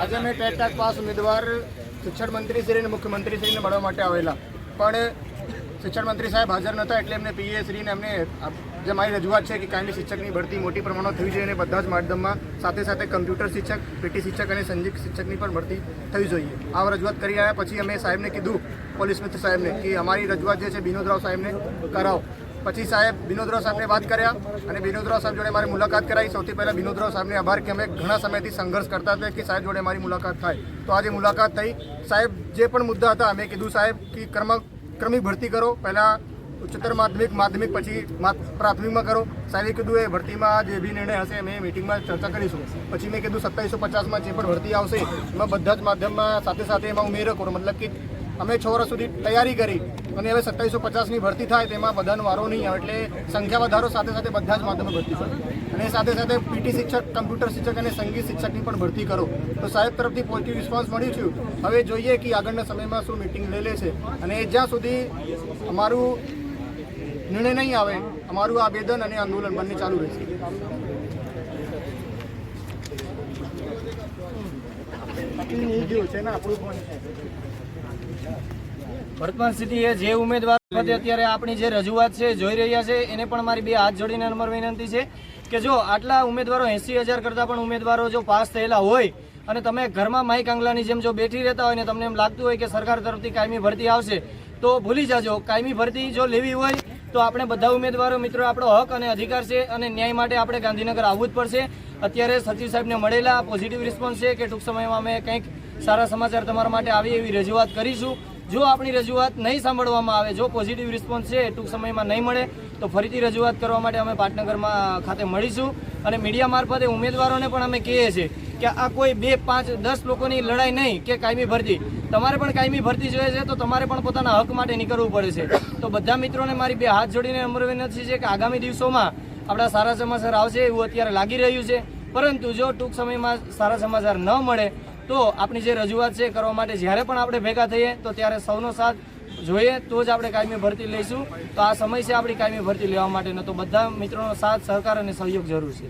આજે અમે TET pass ઉમેદવાર શિક્ષણ મંત્રી શ્રી મુખ્યમંત્રી શ્રીને મળવા માટે આવેલા. પણ શિક્ષણ મંત્રી સાહેબ હાજર નહોતા એટલે એમને પીએ શ્રીને અમને જે મારી રજૂઆત છે કે કાયમી શિક્ષકની ભરતી મોટી પ્રમાણમાં થવી જોઈએ અને બધા જ માધ્યમમાં સાથે સાથે કમ્પ્યુટર શિક્ષક, પીટી શિક્ષક અને સંગીત શિક્ષકની પણ ભરતી થવી જોઈએ. આ રજૂઆત કરી આવ્યા પછી અમે સાહેબને કીધું, પોલીસ મિત્ર સાહેબને, કે અમારી રજૂઆત જે છે બિનોદરાવ સાહેબને કરાવો. પછી સાહેબ વિનોદરાવ સાહેબને વાત કર્યા અને વિનોદરાવ સાહેબ જોડે મારી મુલાકાત કરાવી સૌથી પહેલાં વિનોદરાવ સાહેબને આભાર કે અમે ઘણા સમયથી સંઘર્ષ કરતા હતા કે સાહેબ જોડે મારી મુલાકાત થાય. તો આજે મુલાકાત થઈ. સાહેબ જે પણ મુદ્દા હતા અમે કીધું સાહેબ કે ક્રમ ક્રમિક ભરતી કરો. પહેલાં ઉચ્ચતર માધ્યમિક માધ્યમિક પછી મા- પ્રાથમિકમાં કરો. સાહેબે કીધું, એ ભરતીમાં જે બી નિર્ણય હશે અમે મિટિંગમાં ચર્ચા કરીશું. પછી મેં કીધું, સત્તાવીસો પચાસમાં જે પણ ભરતી આવશે, એમાં બધા જ માધ્યમમાં સાથે સાથે એમાં ઉમેરો કરો. મતલબ કે અમે છ વર્ષ સુધી તૈયારી કરી અને હવે સત્તાવીસો પચાસની ભરતી થાય તેમાં બધાનો વારો નહીં આવે એટલે સંખ્યા વધારો સાથે સાથે બધા જ માધ્યમો ભરતી થાય અને સાથે સાથે પીટી શિક્ષક, કમ્પ્યુટર શિક્ષક અને સંગીત શિક્ષકની પણ ભરતી કરો. તો સાહેબ તરફથી પોઝિટિવ રિસ્પોન્સ મળ્યું છું. હવે જોઈએ કે આગળના સમયમાં શું મિટિંગ લઈ લે છે અને જ્યાં સુધી અમારું નિર્ણય નહીં આવે, અમારું આવેદન અને આંદોલન બંને ચાલુ રહેશે. છે ને, આપણું વર્તમાન સ્થિતિએ જે ઉમેદવાર અત્યારે આપણી જે રજૂઆત છે, જોઈ રહ્યા છે, એને પણ મારી બે હાથ જોડીને નમ્ર વિનંતી છે કે જો આટલા ઉમેદવારો એંસી હજાર કરતાં પણ ઉમેદવારો જો પાસ થયેલા હોય અને તમે ઘરમાં માઈક આંગલાની જેમ જો બેઠી રહેતા હોય ને તમને એમ લાગતું હોય કે સરકાર તરફથી કાયમી ભરતી આવશે, તો ભૂલી જાજો. કાયમી ભરતી જો લેવી હોય, તો આપણે બધા ઉમેદવારો, મિત્રો, આપણો હક અને અધિકાર છે અને ન્યાય માટે આપણે ગાંધીનગર આવવું જ પડશે. અત્યારે સચિવ સાહેબને મળેલા પોઝિટિવ રિસ્પોન્સ છે કે ટૂંક સમયમાં અમે કંઈક સારા સમાચાર તમારા માટે આવી એવી રજૂઆત કરીશું. જો આપણી રજૂઆત નહીં સાંભળવામાં આવે, જો પોઝિટિવ રિસ્પોન્સ છે, ટૂંક સમયમાં નહીં મળે, તો ફરીથી રજૂઆત કરવા માટે અમે પાટનગરમાં ખાતે મળીશું. અને મીડિયા મારફતે ઉમેદવારોને પણ અમે કહીએ છીએ કે આ કોઈ બે, પાંચ, દસ લોકોની લડાઈ નહીં, કે કાયમી ભરતી. તમારે પણ કાયમી ભરતી જોઈએ છે, તો તમારે પણ પોતાના હક માટે નીકળવું પડે છે. તો બધા મિત્રોને મારી બે હાથ જોડીને નમ્ર વિનંતી છે કે આગામી દિવસોમાં આપણા સારા સમાચાર આવશે એવું અત્યારે લાગી રહ્યું છે. પરંતુ જો ટૂંક સમયમાં સારા સમાચાર ન મળે તો આપણી જે રજૂઆત છે કરવા માટે જ્યારે પણ આપણે ભેગા થઈએ, તો ત્યારે સૌનો સાથ જોઈએ, તો જ આપણે કાયમી ભરતી લઈશું. તો આ સમય છે આપણી કાયમી ભરતી લેવા માટેનો તો બધા મિત્રોનો સાથ, સહકાર અને સહયોગ જરૂર છે.